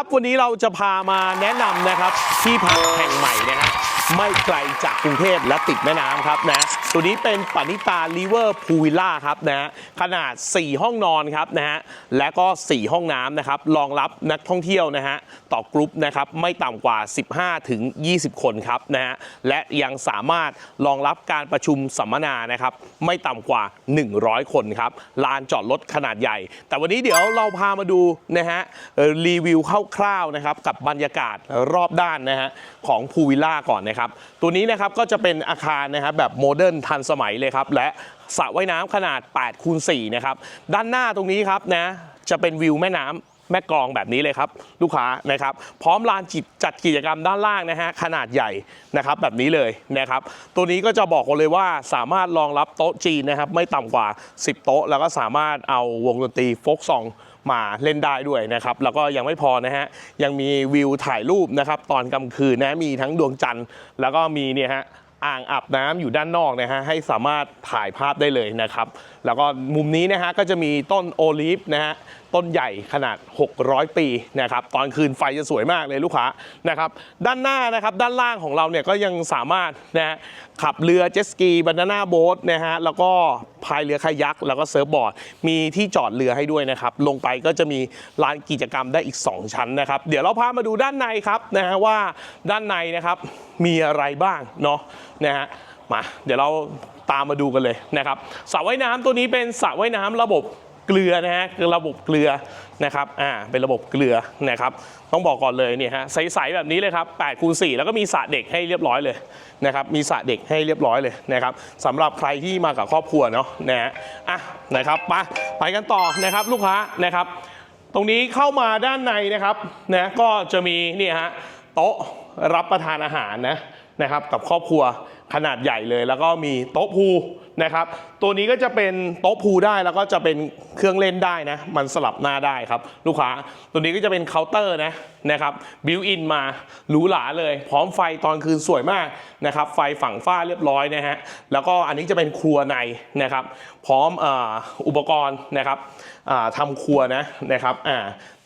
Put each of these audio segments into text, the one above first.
ครับ วันนี้เราจะพามาแนะนำนะครับ ที่พักแห่งใหม่นะฮะไม่ไกลจากกรุงเทพและติดแม่น้ำครับนะตัวนี้เป็นปณิตาลิเวอร์พูวิล่าครับนะฮะขนาด 4 ห้องนอนครับนะฮะและก็ 4 ห้องน้ำนะครับรองรับนักท่องเที่ยวนะฮะต่อกรุ๊ปนะครับไม่ต่ำกว่า 15 ถึง 20 คนครับนะฮะและยังสามารถรองรับการประชุมสัมมนานะครับไม่ต่ำกว่า 100 คนครับลานจอดรถขนาดใหญ่ แต่วันนี้เดี๋ยวเราพามาดูนะฮะรีวิวคร่าวๆนะครับกับบรรยากาศรอบด้านนะฮะของพูวิลล่าก่อนนะครับตัวนี้นะครับก็จะเป็นอาคารนะครับแบบโมเดิร์นทันสมัยเลยครับ และสระว่ายน้ำขนาด8คูณ4นะครับ ด้านหน้าตรงนี้ครับนะจะเป็นวิวแม่น้ำแม่กองแบบนี้เลยครับ ลูกค้านะครับ พร้อมลานจิตจัดกิจกรรมด้านล่างนะฮะขนาดใหญ่นะครับแบบนี้เลยนะครับ ตัวนี้ก็จะบอกกันเลยว่าสามารถรองรับโต๊ะจีนนะครับ ไม่ต่ำกว่า 10 โต๊ะ แล้วก็สามารถเอาวงดนตรีโฟกซองมาเล่นได้ด้วยนะครับ แล้วก็ยังไม่พอนะฮะยังมีวิวถ่ายรูปนะครับ ตอนกลางคืนนะมีทั้งดวงจันทร์แล้วก็มีเนี่ยฮะ อ่างอาบน้ำอยู่ด้านนอกนะฮะให้สามารถถ่ายภาพได้เลยนะครับแล้วก็มุมนี้นะฮะก็จะมีต้นโอลิฟนะฮะต้นใหญ่ขนาด 600 ปีนะครับตอนคืนไฟจะสวยมากเลยลูกค้านะครับด้านหน้านะครับด้านล่างของเราเนี่ยก็ยังสามารถนะฮะขับเรือเจ็ตสกีบานาน่าโบ๊ทนะฮะแล้วก็พายเรือคายักแล้วก็เซิร์ฟบอร์ด มีที่จอดเรือให้ด้วยนะครับลงไปก็จะมีลานกิจกรรมได้อีก 2 ชั้นนะครับเดี๋ยวเราพามาดูด้านในครับนะฮะว่าด้านในนะครับมีอะไรบ้างเนาะนะฮะ มา เดี๋ยวเราตามมาดูกันเลยนะครับสระว่ายน้ำตัวนี้เป็นสระว่ายน้ำระบบเกลือนะฮะคือระบบเกลือนะครับอ่าเป็นระบบเกลือนะครับ ต้องบอกก่อนเลยเนี่ยฮะใสๆแบบนี้เลยครับ8คูณ4แล้วก็มีสระเด็กให้เรียบร้อยเลยนะครับ มีสระเด็กให้เรียบร้อยเลยนะครับสำหรับใครที่มากับครอบครัวเนาะนะฮะอะนะครับไปไปกันต่อนะครับลูกค้านะครับ ตรงนี้เข้ามาด้านในนะครับนะก็จะมีเนี่ยฮะโต๊ะรับประทานอาหารนะนะครับกับครอบครัว ขนาดใหญ่เลย แล้วก็มีโต๊ะพูล นะครับ ตัวนี้ก็จะเป็นโต๊ะพูได้แล้วก็จะเป็นเครื่องเล่นได้นะ มันสลับหน้าได้ครับ ลูกค้า ตัวนี้ก็จะเป็นเคาน์เตอร์นะนะครับบิวอินมาหรูหราเลย พร้อมไฟตอนคืนสวยมากนะครับ ไฟฝั่งฝ้าเรียบร้อยนะฮะ แล้วก็อันนี้จะเป็นครัวในนะครับ พร้อมอ,อุปกรณ์นะครับอ่าทำครัวนะนะครับ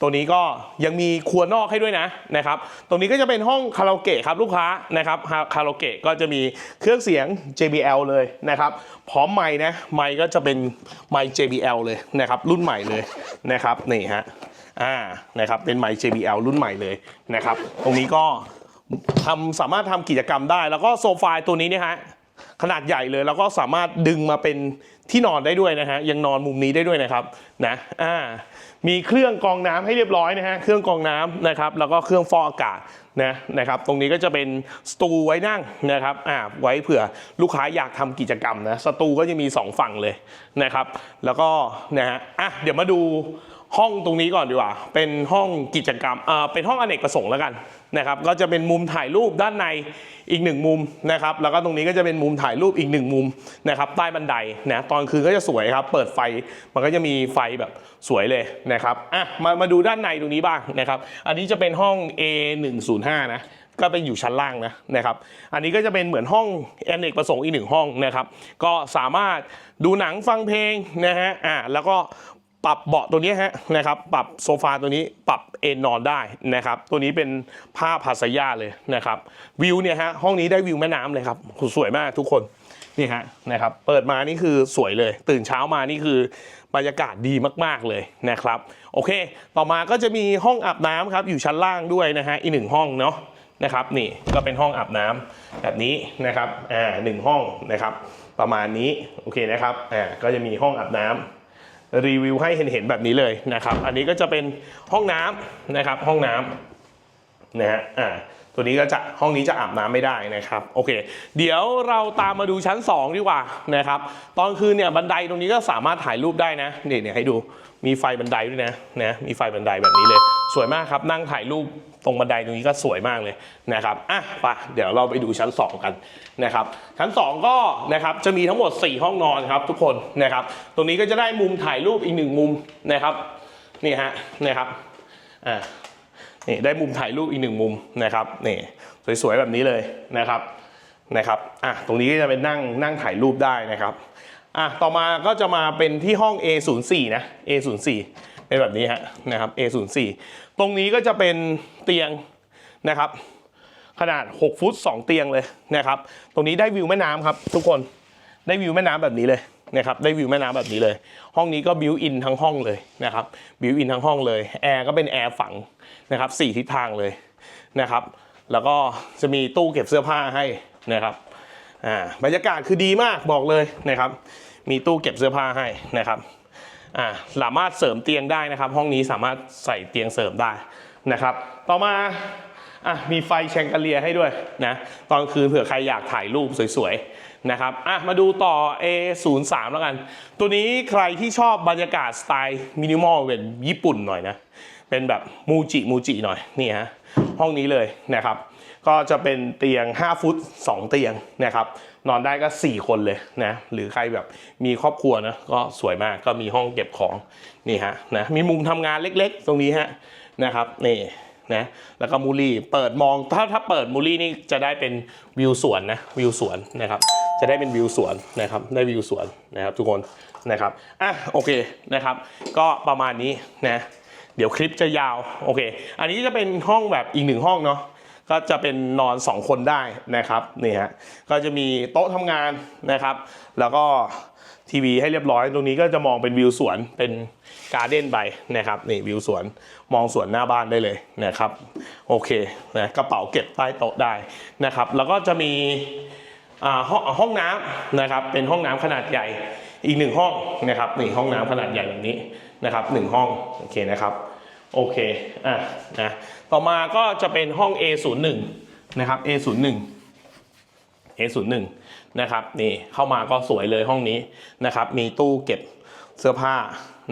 ตัวนี้ก็ยังมีครัวนอกให้ด้วยนะนะครับ ตรงนี้ก็จะเป็นห้องคาราโอเกะครับลูกค้านะครับคาราโอเกะก็จะมีเครื่องเสียง JBL เลยนะครับพร้อมไม้นะไม้ก็จะเป็นไมค์ JBL เลยนะครับ รุ่นใหม่เลยนะครับนี่ฮะอ่านะครับเป็นไมค์ JBL รุ่นใหม่เลยนะครับ ตรงนี้ก็ทำสามารถทำกิจกรรมได้ แล้วก็โซฟาตัวนี้เนี่ยฮะขนาดใหญ่เลยแล้วก็สามารถดึงมาเป็นที่นอนได้ด้วยนะฮะยังนอนมุมนี้ได้ด้วยนะครับนะอ่ามีเครื่องกรองน้ำให้เรียบร้อยนะฮะเครื่องกรองน้ำนะครับแล้วก็เครื่องฟอกอากาศ นะนะครับตรงนี้ก็จะเป็นสตูไว้นั่งนะครับอ่าไว้เผื่อลูกค้าอยากทำกิจกรรมนะสตูก็จะมีสองฝั่งเลยนะครับ แล้วก็นะฮะอะเดี๋ยวมาดู ห้องตรงนี้ก่อนดีกว่า เป็นห้องกิจกรรมอ่าเป็นห้องอเนกประสงค์แล้วกันนะครับ ก็จะเป็นมุมถ่ายรูปด้านในอีกหนึ่งมุมนะครับ แล้วก็ตรงนี้ก็จะเป็นมุมถ่ายรูปอีกหนึ่งมุมนะครับ ใต้บันไดนะ ตอนคืนก็จะสวยครับ เปิดไฟ มันก็จะมีไฟแบบสวยเลยนะครับ อะ มา มาดูด้านในตรงนี้บ้างนะครับ อันนี้จะเป็นห้อง A105 นะก็เป็นอยู่ชั้นล่างนะนะครับ อันนี้ก็จะเป็นเหมือนห้องอเนกประสงค์อีกหนึ่งห้องนะครับ ก็สามารถดูหนังฟังเพลงนะฮะ อะแล้วก็ ปรับเบาะตัวนี้ฮะนะครับ ปรับโซฟาตัวนี้ปรับเอนนอนได้นะครับ ตัวนี้เป็นผ้าพาสยาเลยนะครับ วิวเนี่ยฮะห้องนี้ได้วิวแม่น้ำเลยครับสวยมากทุกคนนี่ฮะนะครับเปิดมานี่คือสวยเลย ตื่นเช้ามานี่คือบรรยากาศดีมาก ๆเลยนะครับ โอเค ต่อมาก็จะมีห้องอาบน้ำครับอยู่ชั้นล่างด้วยนะฮะอีกหนึ่งห้องเนาะนะครับนี่ก็เป็นห้องอาบน้ำแบบนี้นะครับอ่าหนึ่งห้องนะครับ ประมาณนี้โอเคนะครับอ่าก็จะมีห้องอาบน้ำ รีวิวให้เห็นๆแบบนี้เลยนะครับ อันนี้ก็จะเป็นห้องน้ำนะครับ ห้องน้ำนะฮะอ่าตัวนี้ก็จะห้องนี้จะอาบน้ำไม่ได้นะครับโอเค เดี๋ยวเราตามมาดูชั้น 2 ดีกว่านะครับ ตอนคืนเนี่ยบันไดตรงนี้ก็สามารถถ่ายรูปได้นะเนี่ยให้ดูมีไฟบันไดด้วยนะนะมีไฟบันไดแบบนี้เลย สวยมากครับนั่งถ่ายรูปตรงบันไดตรงนี้ก็สวยมากเลยนะครับอะไปเดี๋ยวเราไปดูชั้น 2 กันนะครับ ชั้น 2 ก็นะครับจะมีทั้งหมด 4 ห้องนอนครับทุกคนนะครับ ตรงนี้ก็จะได้มุมถ่ายรูปอีกหนึ่งมุมนะครับนี่ฮะนะครับอ่านี่ได้มุมถ่ายรูปอีกหนึ่งมุมนะครับนี่สวยๆแบบนี้เลยนะครับนะครับอะตรงนี้ก็จะเป็นนั่งนั่งถ่ายรูปได้นะครับอะต่อมาก็จะมาเป็นที่ห้อง A04 นะ A04 เป็นแบบนี้ฮะนะครับ A04 ตรงนี้ก็จะเป็นเตียงนะครับ ขนาด 6 ฟุต 2 เตียงเลยนะครับ ตรงนี้ได้วิวแม่น้ำครับ ทุกคนได้วิวแม่น้ำแบบนี้เลยนะครับได้วิวแม่น้ำแบบนี้เลย ห้องนี้ก็บิวอินทั้งห้องเลยนะครับบิวอินทั้งห้องเลยแอร์ก็เป็นแอร์ฝังนะครับสี่ทิศทางเลยนะครับ แล้วก็จะมีตู้เก็บเสื้อผ้าให้นะครับอ่าบรรยากาศคือดีมากบอกเลยนะครับ มีตู้เก็บเสื้อผ้าให้นะครับ อ่าสามารถเสริมเตียงได้นะครับ ห้องนี้สามารถใส่เตียงเสริมได้นะครับ ต่อมาอะมีไฟแชงกาเลียให้ด้วยนะตอนคืนเผื่อใครอยากถ่ายรูปสวยๆนะครับอะมาดูต่อ A03 แล้วกัน ตัวนี้ใครที่ชอบบรรยากาศสไตล์มินิมอลเป็นญี่ปุ่นหน่อยนะ เป็นแบบมูจิมูจิหน่อยนี่ฮะห้องนี้เลยนะครับ ก็จะเป็นเตียง 5 ฟุต 2 เตียงนะครับนอนได้ก็ 4 คนเลยนะหรือใครแบบมีครอบครัวนะก็สวยมากก็มีห้องเก็บของนี่ฮะนะมีมุมทำงานเล็กๆ ตรงนี้ฮะนะครับนี่นะแล้วก็มูลี่เปิดมองถ้าถ้าเปิดมูลี่นี่จะได้เป็นวิวสวนนะวิวสวนนะครับจะได้เป็นวิวสวนนะครับได้วิวสวนนะครับทุกคนนะครับอะโอเคนะครับ ก็ประมาณนี้นะเดี๋ยวคลิปจะยาวโอเค อันนี้จะเป็นห้องแบบอีกหนึ่งห้องเนาะ ก็จะเป็นนอน 2 คนได้นะครับนี่ฮะก็จะมีโต๊ะทำงานนะครับ แล้วก็ทีวีให้เรียบร้อยตรงนี้ก็จะมองเป็นวิวสวนเป็นการ์เด้นไปนะครับนี่วิวสวนมองสวนหน้าบ้านได้เลยนะครับโอเคนะกระเป๋าเก็บใต้โต๊ะได้นะครับ แล้วก็จะมีอ่าห้องห้องน้ำนะครับเป็นห้องน้ำขนาดใหญ่อีกหนึ่งห้องนะครับนี่ห้องน้ำขนาดใหญ่แบบนี้นะครับหนึ่งห้องโอเคนะครับ โอเค อะ นะ ต่อมาก็จะเป็นห้อง A01 นะครับ A01 A01 นะครับ นี่ เข้ามาก็สวยเลยห้องนี้นะครับ มีตู้เก็บเสื้อผ้า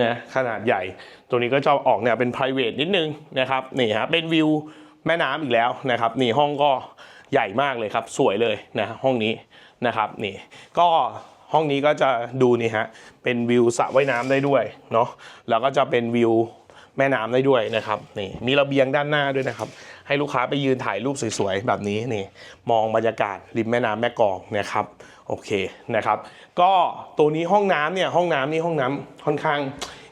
นะขนาดใหญ่ ตัวนี้ก็จะออกเนี่ยเป็น private นิดนึงนะครับ นี่ฮะ เป็นวิวแม่น้ำอีกแล้วนะครับ นี่ห้องก็ใหญ่มากเลยครับ สวยเลยนะห้องนี้นะครับ นี่ ก็ห้องนี้ก็จะดูนี่ฮะ เป็นวิวสระว่ายน้ำได้ด้วยเนาะ แล้วก็จะเป็นวิว แม่น้ำได้ด้วยนะครับนี่มีระเบียงด้านหน้าด้วยนะครับ ให้ลูกค้าไปยืนถ่ายรูปสวยๆแบบนี้นี่มองบรรยากาศริมแม่น้ำแม่กลองนะครับโอเคนะครับ ก็ตัวนี้ห้องน้ำเนี่ยห้องน้ำนี่ห้องน้ำค่อนข้าง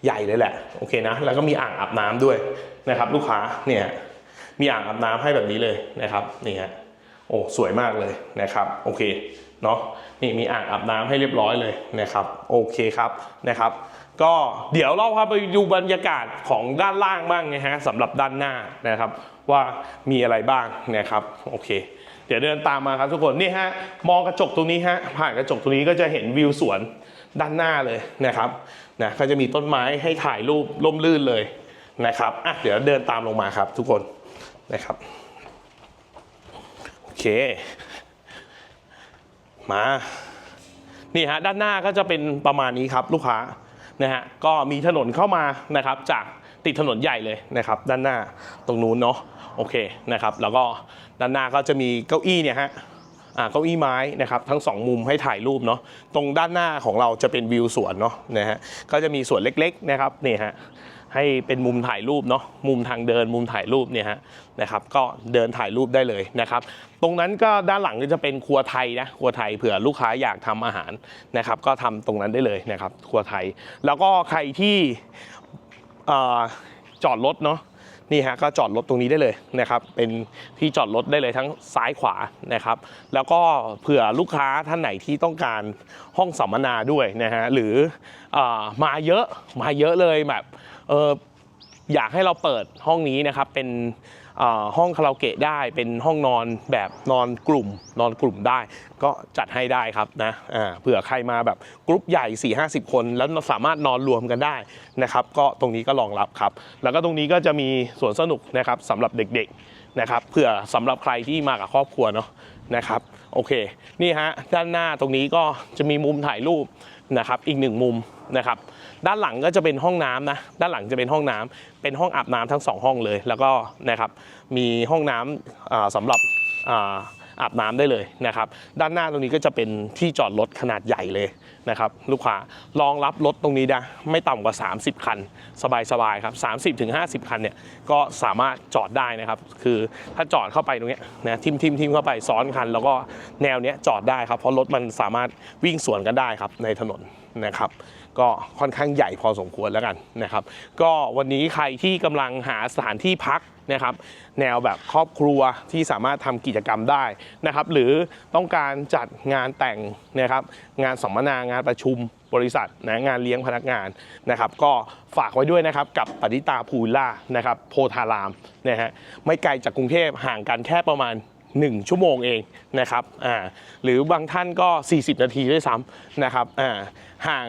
ใหญ่เลยแหละโอเคนะแล้วก็มีอ่างอาบน้ำด้วยนะครับ ลูกค้าเนี่ยมีอ่างอาบน้ำให้แบบนี้เลยนะครับนี่ฮะโอ้สวยมากเลยนะครับโอเคเนาะนี่มีอ่างอาบน้ำให้เรียบร้อยเลยนะครับโอเคครับนะครับ ก็เดี๋ยวเราพาไปดูบรรยากาศของด้านล่างบ้างนะฮะสำหรับด้านหน้านะครับ ว่ามีอะไรบ้างนะครับโอเค เดี๋ยวเดินตามมาครับทุกคนนี่ฮะมองกระจกตรงนี้ฮะผ่านกระจกตรงนี้ก็จะเห็นวิวสวนด้านหน้าเลยนะครับนะก็จะมีต้นไม้ให้ถ่ายรูปร่มรื่นเลยนะครับอะเดี๋ยวเดินตามลงมาครับทุกคนนะครับโอเค มานี่ฮะด้านหน้าก็จะเป็นประมาณนี้ครับลูกค้า นะฮะก็มีถนนเข้ามานะครับจากติดถนนใหญ่เลยนะครับด้านหน้าตรงนู้นเนาะโอเคนะครับแล้วก็ด้านหน้าก็จะมีเก้าอี้เนี่ยฮะอ่าเก้าอี้ไม้นะครับทั้งสองมุมให้ถ่ายรูปเนาะตรงด้านหน้าของเราจะเป็นวิวสวนเนาะนะฮะก็จะมีสวนเล็กๆนะครับนี่ฮะ ให้เป็นมุมถ่ายรูปเนาะมุมทางเดินมุมถ่ายรูปเนี่ยฮะนะครับก็เดินถ่ายรูปได้เลยนะครับ ตรงนั้นก็ด้านหลังก็จะเป็นครัวไทยนะครัวไทยเผื่อลูกค้าอยากทำอาหารนะครับ ก็ทำตรงนั้นได้เลยนะครับ ครัวไทย แล้วก็ใครที่จอดรถเนาะนี่ฮะก็จอดรถตรงนี้ได้เลยนะครับ เป็นที่จอดรถได้เลยทั้งซ้ายขวานะครับ แล้วก็เผื่อลูกค้าท่านไหนที่ต้องการห้องสัมมนาด้วยนะฮะหรือออมาเยอะมาเยอะเลยแบบ เอออยากให้เราเปิดห้องนี้นะครับเป็นห้องคาราโอเกะได้เป็นห้องนอนแบบนอนกลุ่ม นอนกลุ่มได้ ก็จัดให้ได้ครับนะเผื่อใครมาแบบกรุ๊ปใหญ่ 4 5 0 คน แล้วสามารถนอนรวมกันได้นะครับ ก็ตรงนี้ก็รองรับครับ แล้วก็ตรงนี้ก็จะมีสวนสนุกนะครับสำหรับเด็กๆนะครับเผื่อสำหรับใครที่มากับครอบครัวเนาะนะครับโอเคนี่ฮะด้านหน้าตรงนี้ก็จะมีมุมถ่ายรูปนะครับอีกหนึ่งมุมนะครับ ด้านหลังก็จะเป็นห้องน้ำนะด้านหลังจะเป็นห้องน้ำเป็นห้องอาบน้ำทั้งสองห้องเลย แล้วก็นะครับมีห้องน้ำอ่าสำหรับ อาบน้ำได้เลยนะครับด้านหน้าตรงนี้ก็จะเป็นที่จอดรถขนาดใหญ่เลยนะครับลูกค้ารองรับรถตรงนี้นะไม่ต่ำกว่า 30 คัน สบายๆครับ30ถึง50 คันเนี่ยก็สามารถจอดได้นะครับ คือถ้าจอดเข้าไปตรงนี้นะทิมทิมทิมเข้าไปซ้อนคัน แล้วก็แนวเนี้ยจอดได้ครับเพราะรถมันสามารถวิ่งสวนกันได้ครับในถนนนะครับก็ค่อนข้างใหญ่พอสมควรแล้วกันนะครับ ก็วันนี้ใครที่กำลังหาสถานที่พัก นะครับแนวแบบครอบครัวที่สามารถทำกิจกรรมได้นะครับหรือต้องการจัดงานแต่งนะครับงานสัมมนางานประชุมบริษัทนะงานเลี้ยงพนักงานนะครับก็ฝากไว้ด้วยนะครับกับปณิตาภูล่านะครับโพธารามนะฮะไม่ไกลจากกรุงเทพห่างกันแค่ประมาณ 1 ชั่วโมงเองนะครับอ่าหรือบางท่านก็ 40 นาทีด้วยซ้ำนะครับอ่าห่าง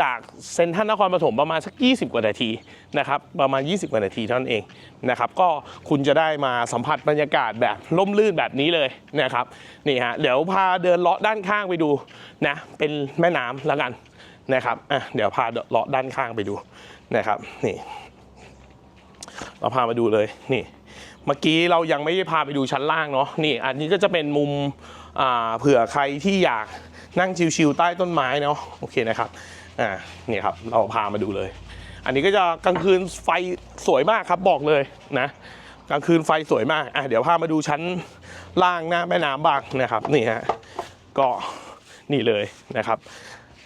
จากเซ็นทรัลนครปฐมประมาณสัก 20 กว่านาทีนะครับประมาณ 20 กว่านาทีเท่านั้นเองนะครับก็คุณจะได้มาสัมผัสบรรยากาศแบบล่มลื่นแบบนี้เลยนะครับนี่ฮะเดี๋ยวพาเดินเลาะด้านข้างไปดูนะเป็นแม่น้ำแล้วกันนะครับอะเดี๋ยวพาเลาะด้านข้างไปดูนะครับนี่เราพามาดูเลยนี่ เมื่อกี้เรายังไม่ได้พาไปดูชั้นล่างเนาะนี่อันนี้ก็จะเป็นมุมเผื่อใครที่อยากนั่งชิวๆใต้ต้นไม้เนาะโอเคนะครับอ่านี่ครับเราพามาดูเลย อันนี้ก็จะกลางคืนไฟสวยมากครับบอกเลยนะกลางคืนไฟสวยมากอะเดี๋ยวพามาดูชั้นล่างหน้าแม่น้ำบ้างนะครับนี่ฮะก็นี่เลยนะครับ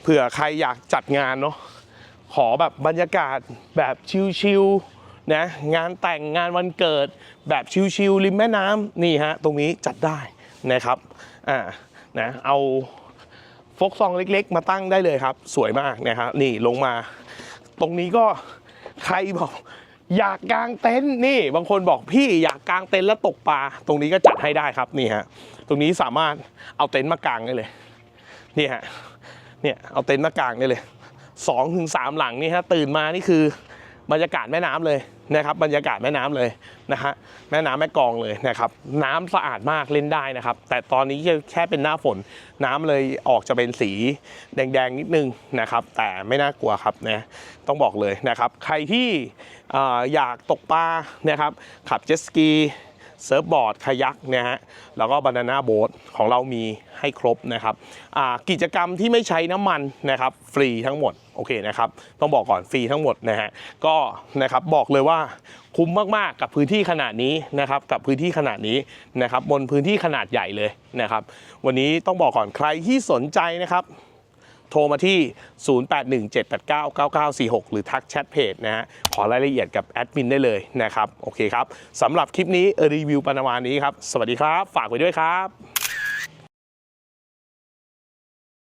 เผื่อใครอยากจัดงานเนาะขอแบบบรรยากาศแบบชิลๆ นะงานแต่งงานวันเกิดแบบชิลๆริมแม่น้ำนี่ฮะตรงนี้จัดได้นะครับอ่านะเอาฟกซองเล็ก ๆ มาตั้งได้เลยครับ สวยมากนะครับนี่ลงมา ตรงนี้ก็ใครบอกอยากกางเต็นท์นี่ บางคนบอกพี่อยากกางเต็นท์แล้วตกปลาตรงนี้ก็จัดให้ได้ครับนี่ฮะตรงนี้สามารถเอาเต็นท์มากางได้เลยนี่ฮะเนี่ยเอาเต็นท์มากางได้เลยสองถึงสามหลังนี่ฮะตื่นมานี่คือ บรรยากาศแม่น้ำเลยนะครับบรรยากาศแม่น้ำเลยนะฮะแม่น้ำแม่กองเลยนะครับน้ำสะอาดมากเล่นได้นะครับ แต่ตอนนี้แค่เป็นหน้าฝนน้ำเลยออกจะเป็นสีแดงๆนิดนึงนะครับ แต่ไม่น่ากลัวครับนะต้องบอกเลยนะครับ ใครที่ออยากตกปลานะครับขับเจ็ตสกี เซิร์ฟบอร์ดคายักนะฮะแล้วก็บานาน่าโบ๊ทของเรามีให้ครบนะครับกิจกรรมที่ไม่ใช้น้ำมันนะครับฟรีทั้งหมดโอเคนะครับต้องบอกก่อนฟรีทั้งหมดนะฮะก็นะครับบอกเลยว่าคุ้มมากๆกับพื้นที่ขนาดนี้นะครับกับพื้นที่ขนาดนี้นะครับบนพื้นที่ขนาดใหญ่เลยนะครับวันนี้ต้องบอกก่อนใครที่สนใจนะครับ โทรมาที่ 0817899946 หรือทักแชทเพจนะฮะ ขอรายละเอียดกับแอดมินได้เลยนะครับ โอเคครับสำหรับคลิปนี้รีวิวประมาณนี้ครับ สวัสดีครับ ฝากไว้ด้วยครับ